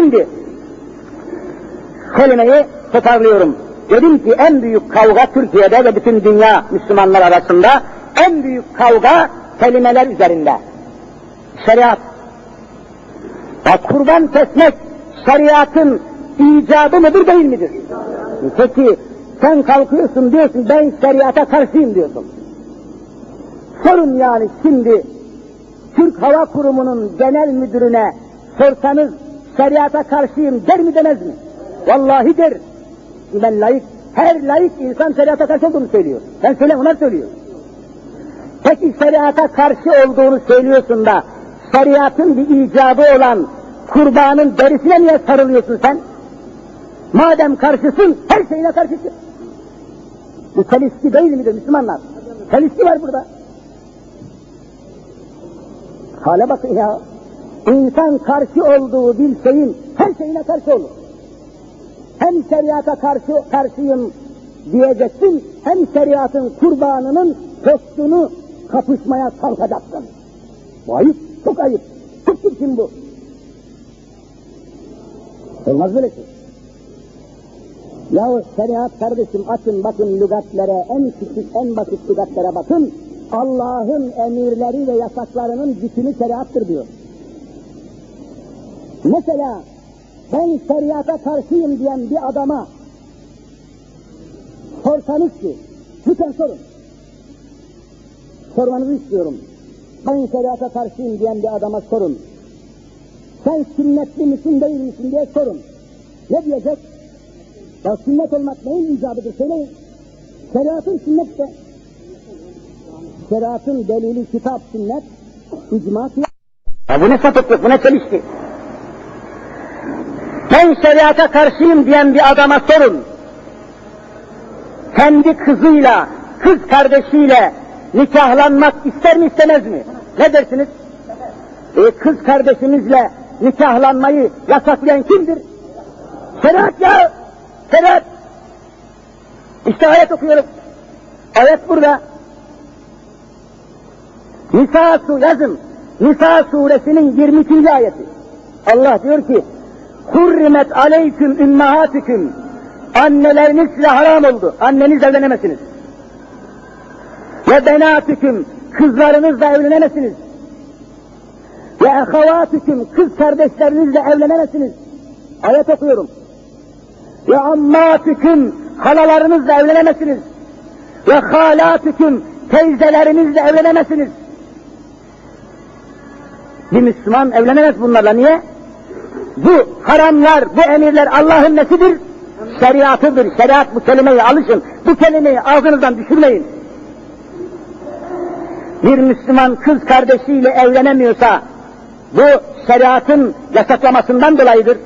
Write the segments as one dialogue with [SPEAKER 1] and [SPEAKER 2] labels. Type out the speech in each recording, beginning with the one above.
[SPEAKER 1] Şimdi kelimeyi toparlıyorum. Dedim ki en büyük kavga Türkiye'de ve bütün dünya Müslümanlar arasında en büyük kavga kelimeler üzerinde. Şeriat. Ya kurban kesmek şeriatın icabı mıdır değil midir? Peki sen kalkıyorsun diyorsun ben şeriata karşıyım diyorsun. Sorun yani şimdi Türk Hava Kurumu'nun genel müdürüne sorsanız şeriata karşıyım der mi demez mi? Vallahi der. Ben layık, her layık insan şeriata karşı olduğunu söylüyor. Ben söyle onlar söylüyor. Peki şeriata karşı olduğunu söylüyorsun da şeriatın bir icabı olan kurbanın derisine niye sarılıyorsun sen? Madem karşısın her şeyine karşısın. Bu çelişki değil midir Müslümanlar? Çelişki var burada. Hale bakın ya. İnsan karşı olduğu bir şeyin her şeyine karşı olur. Hem şeriata karşı karşıyım diyeceksin, hem şeriatın kurbanının postunu kapışmaya kalkacaksın. Bu ayıp, çok ayıp. Çok çirkin bu. Olmaz böyle şey. Yahu şeriat kardeşim açın bakın lügatlere, en küçük en basit lügatlere bakın. Allah'ın emirleri ve yasaklarının bütünü şeriattır diyor. Mesela ben şeriata karşıyım diyen bir adama sorsanız ki, lütfen sorun. Sormanızı istiyorum. Ben şeriata karşıyım diyen bir adama sorun. Sen sünnetli misin değil misin diye sorun. Ne diyecek? Ya sünnet olmak neyin icabıdır söyleyin. Şeriatın sünnet de. Şeriatın delili kitap sünnet, icma Ya bu ne sapıklık, bu ne çelişki? Ben şeriata karşıyım diyen bir adama sorun. Kendi kızıyla, kız kardeşiyle nikahlanmak ister mi istemez mi? Ne dersiniz? E, kız kardeşimizle nikahlanmayı yasaklayan kimdir? Şeriat ya! Şeriat! İşte ayet okuyorum. Ayet burada. Nisa su yazın. Nisa suresinin 22. ayeti. Allah diyor ki Hurrimet aleyküm ümmahatüküm Anneleriniz size haram oldu. Anneniz evlenemezsiniz. Ve benatüküm kızlarınızla evlenemezsiniz. Ve ehavatüküm kız kardeşlerinizle evlenemezsiniz. Ayet okuyorum. Ve ammatüküm halalarınızla evlenemezsiniz. Ve halatüküm teyzelerinizle evlenemezsiniz. Bir Müslüman evlenemez bunlarla. Niye? Bu haramlar, bu emirler Allah'ın nesidir? Şeriatıdır. Şeriat bu kelimeyi alışın. Bu kelimeyi ağzınızdan düşürmeyin. Bir Müslüman kız kardeşiyle evlenemiyorsa bu şeriatın yasaklamasından dolayıdır.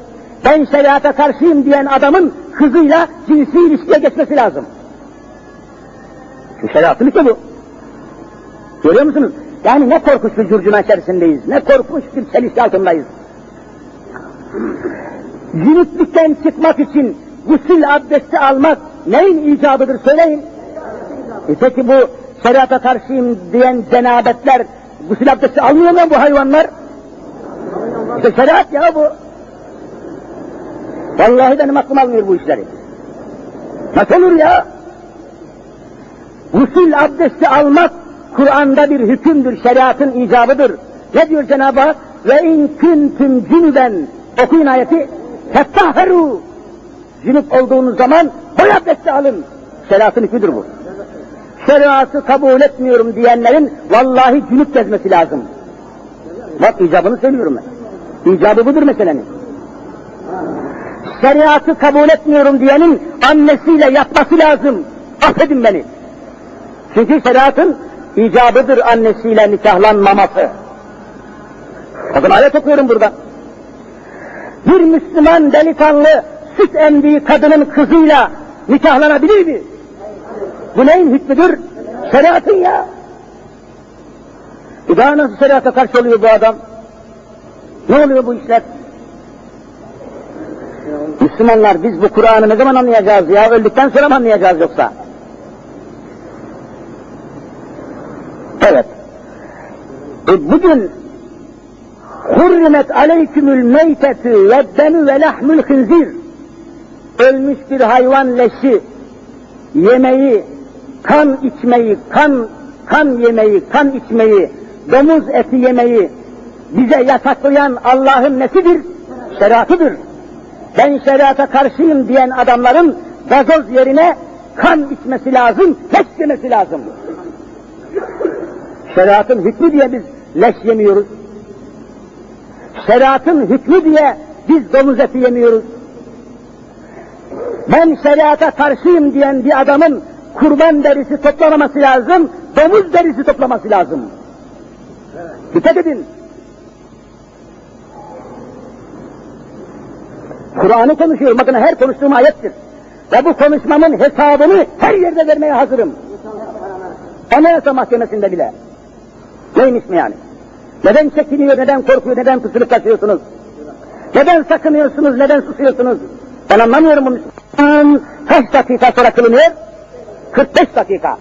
[SPEAKER 1] Ben şeriata karşıyım diyen adamın kızıyla cinsi ilişkiye geçmesi lazım. Şu şeriatın işte bu. Görüyor musunuz? Yani ne korkunç bir curcuna içerisindeyiz, ne korkunç bir çelişki altındayız. Cünüplükten çıkmak için gusül abdesti almak neyin icabıdır söyleyin. E peki bu şeriata karşıyım diyen cenabetler gusül abdesti almıyor mu bu hayvanlar? İşte şeriat ya bu. Vallahi benim aklım almıyor bu işleri. Nasıl olur ya? Gusül abdesti almak Kur'an'da bir hükümdür, şeriatın icabıdır. Ne diyor Cenab-ı Hak? Ve in kuntum cünüben okuyun ayeti. Fettaheru Cünüp olduğunuz zaman boy abdesti alın. Şeriatın hükmüdür bu. Şeriatı kabul etmiyorum diyenlerin vallahi cünüp gezmesi lazım. Bak icabını söylüyorum ben. İcabı budur meselenin. Şeriatı kabul etmiyorum diyenin annesiyle yapması lazım. Affedin beni. Çünkü şeriatın icabıdır annesiyle nikahlanmaması. Bakın ayet okuyorum burada. Bir Müslüman delikanlı süt emdiği kadının kızıyla nikahlanabilir mi? Bu neyin hükmüdür? Şeriatın ya. E daha nasıl şeriata karşı oluyor bu adam? Ne oluyor bu işler? Müslümanlar biz bu Kur'an'ı ne zaman anlayacağız ya? Öldükten sonra mı anlayacağız yoksa? Evet. E bugün Hurrimet aleykümül meytetü ve ve lahmül hınzir. Ölmüş bir hayvan leşi yemeği, kan içmeyi, kan kan yemeyi, kan içmeyi, domuz eti yemeyi bize yasaklayan Allah'ın nesidir? Şeriatıdır. Ben şeriata karşıyım diyen adamların gazoz yerine kan içmesi lazım, leş yemesi lazım. Şeriatın hükmü diye biz leş yemiyoruz. Şeriatın hükmü diye biz domuz eti yemiyoruz. Ben şeriata karşıyım diyen bir adamın kurban derisi toplamaması lazım, domuz derisi toplaması lazım. Dikkat edin. Kur'an'ı konuşuyorum, bakın her konuştuğum ayettir. Ve bu konuşmamın hesabını her yerde vermeye hazırım. Anayasa Mahkemesi'nde bile. Neymiş mi yani? Neden çekiniyor, neden korkuyor, neden pısırıp kaçıyorsunuz? Neden sakınıyorsunuz, neden susuyorsunuz? Ben anlamıyorum bunu. Kaç dakika sonra kılınıyor? 45 dakika.